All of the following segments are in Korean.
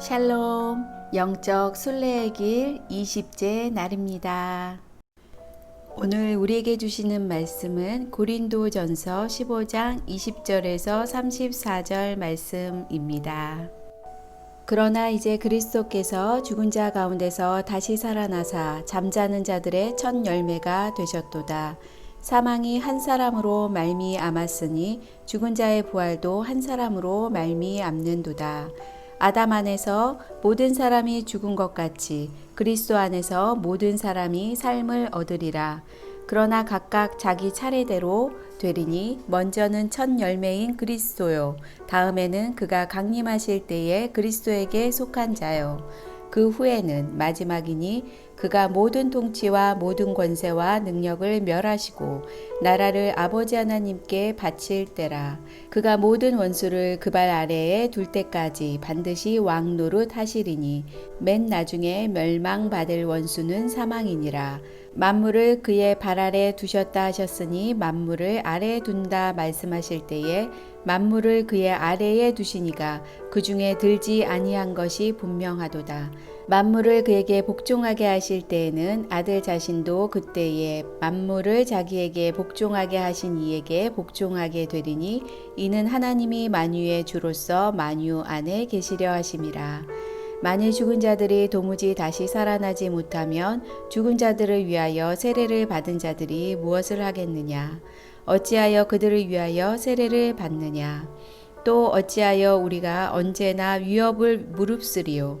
샬롬 영적 순례의 길 20째 날입니다. 오늘 우리에게 주시는 말씀은 고린도전서 15장 20절에서 34절 말씀입니다. 그러나 이제 그리스도께서 죽은 자 가운데서 다시 살아나사 잠자는 자들의 첫 열매가 되셨도다. 사망이 한 사람으로 말미암았으니 죽은 자의 부활도 한 사람으로 말미암는도다. 아담 안에서 모든 사람이 죽은 것 같이 그리스도 안에서 모든 사람이 삶을 얻으리라. 그러나 각각 자기 차례대로 되리니 먼저는 첫 열매인 그리스도요. 다음에는 그가 강림하실 때에 그리스도에게 속한 자요. 그 후에는 마지막이니 그가 모든 통치와 모든 권세와 능력을 멸하시고 나라를 아버지 하나님께 바칠 때라. 그가 모든 원수를 그 발 아래에 둘 때까지 반드시 왕 노릇 하시리니 맨 나중에 멸망받을 원수는 사망이니라. 만물을 그의 발 아래 두셨다 하셨으니 만물을 아래에 둔다 말씀하실 때에 만물을 그의 아래에 두시니가 그 중에 들지 아니한 것이 분명하도다. 만물을 그에게 복종하게 하실 때에는 아들 자신도 그때에 만물을 자기에게 복종하게 하신 이에게 복종하게 되리니 이는 하나님이 만유의 주로서 만유 안에 계시려 하심이라. 만일 죽은 자들이 도무지 다시 살아나지 못하면 죽은 자들을 위하여 세례를 받은 자들이 무엇을 하겠느냐? 어찌하여 그들을 위하여 세례를 받느냐? 또 어찌하여 우리가 언제나 위협을 무릅쓰리요?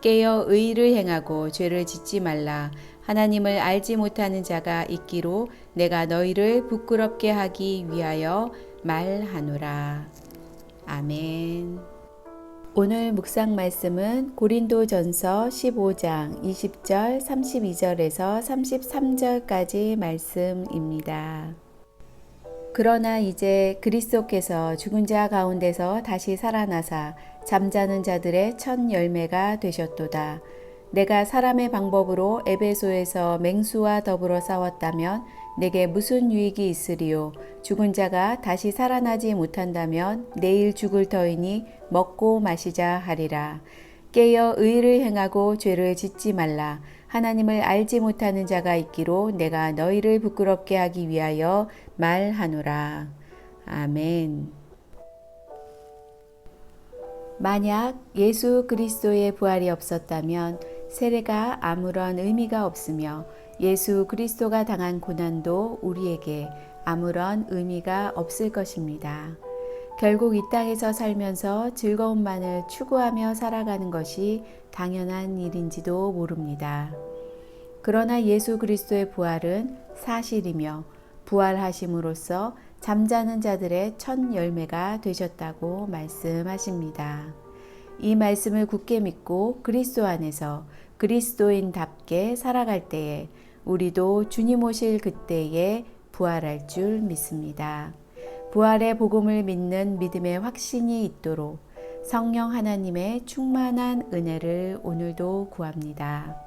깨어 의를 행하고 죄를 짓지 말라. 하나님을 알지 못하는 자가 있기로 내가 너희를 부끄럽게 하기 위하여 말하노라. 아멘. 오늘 묵상 말씀은 고린도 전서 15장 20절 32절에서 33절까지 말씀입니다. 그러나 이제 그리스도께서 죽은 자 가운데서 다시 살아나사 잠자는 자들의 첫 열매가 되셨도다. 내가 사람의 방법으로 에베소에서 맹수와 더불어 싸웠다면 내게 무슨 유익이 있으리요? 죽은 자가 다시 살아나지 못한다면 내일 죽을 터이니 먹고 마시자 하리라. 깨어 의를 행하고 죄를 짓지 말라. 하나님을 알지 못하는 자가 있기로 내가 너희를 부끄럽게 하기 위하여 말하노라. 아멘. 만약 예수 그리스도의 부활이 없었다면 세례가 아무런 의미가 없으며 예수 그리스도가 당한 고난도 우리에게 아무런 의미가 없을 것입니다. 결국 이 땅에서 살면서 즐거움만을 추구하며 살아가는 것이 당연한 일인지도 모릅니다. 그러나 예수 그리스도의 부활은 사실이며 부활하심으로써 잠자는 자들의 첫 열매가 되셨다고 말씀하십니다. 이 말씀을 굳게 믿고 그리스도 안에서 그리스도인답게 살아갈 때에 우리도 주님 오실 그때에 부활할 줄 믿습니다. 부활의 복음을 믿는 믿음의 확신이 있도록 성령 하나님의 충만한 은혜를 오늘도 구합니다.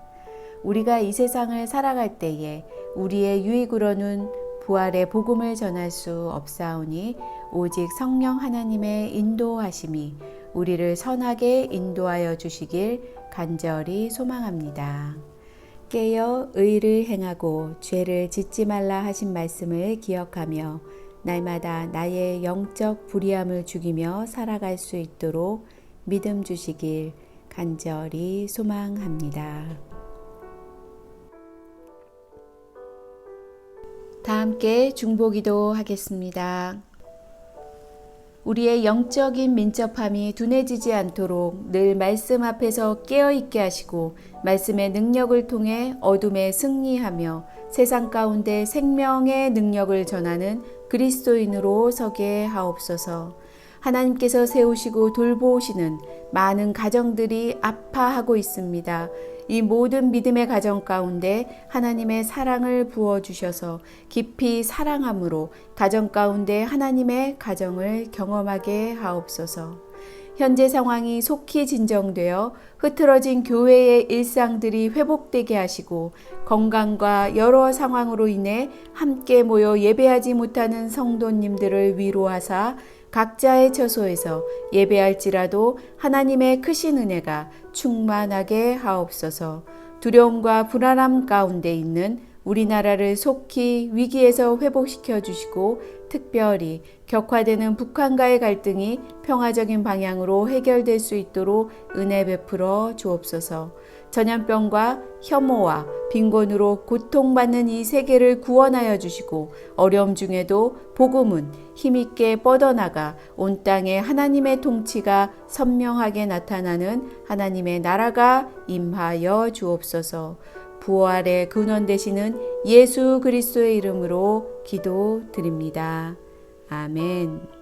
우리가 이 세상을 살아갈 때에 우리의 유익으로는 부활의 복음을 전할 수 없사오니 오직 성령 하나님의 인도하심이 우리를 선하게 인도하여 주시길 간절히 소망합니다. 깨어 의를 행하고 죄를 짓지 말라 하신 말씀을 기억하며 날마다 나의 영적 불의함을 죽이며 살아갈 수 있도록 믿음 주시길 간절히 소망합니다. 다 함께 중보기도 하겠습니다. 우리의 영적인 민첩함이 둔해지지 않도록 늘 말씀 앞에서 깨어있게 하시고 말씀의 능력을 통해 어둠에 승리하며 세상 가운데 생명의 능력을 전하는 그리스도인으로 서게 하옵소서. 하나님께서 세우시고 돌보시는 많은 가정들이 아파하고 있습니다. 이 모든 믿음의 가정 가운데 하나님의 사랑을 부어주셔서 깊이 사랑함으로 가정 가운데 하나님의 가정을 경험하게 하옵소서. 현재 상황이 속히 진정되어 흐트러진 교회의 일상들이 회복되게 하시고 건강과 여러 상황으로 인해 함께 모여 예배하지 못하는 성도님들을 위로하사 각자의 처소에서 예배할지라도 하나님의 크신 은혜가 충만하게 하옵소서. 두려움과 불안함 가운데 있는 우리나라를 속히 위기에서 회복시켜 주시고 특별히 격화되는 북한과의 갈등이 평화적인 방향으로 해결될 수 있도록 은혜 베풀어 주옵소서. 전염병과 혐오와 빈곤으로 고통받는 이 세계를 구원하여 주시고 어려움 중에도 복음은 힘있게 뻗어나가 온 땅에 하나님의 통치가 선명하게 나타나는 하나님의 나라가 임하여 주옵소서. 부활의 근원 되시는 예수 그리스도의 이름으로 기도드립니다. 아멘.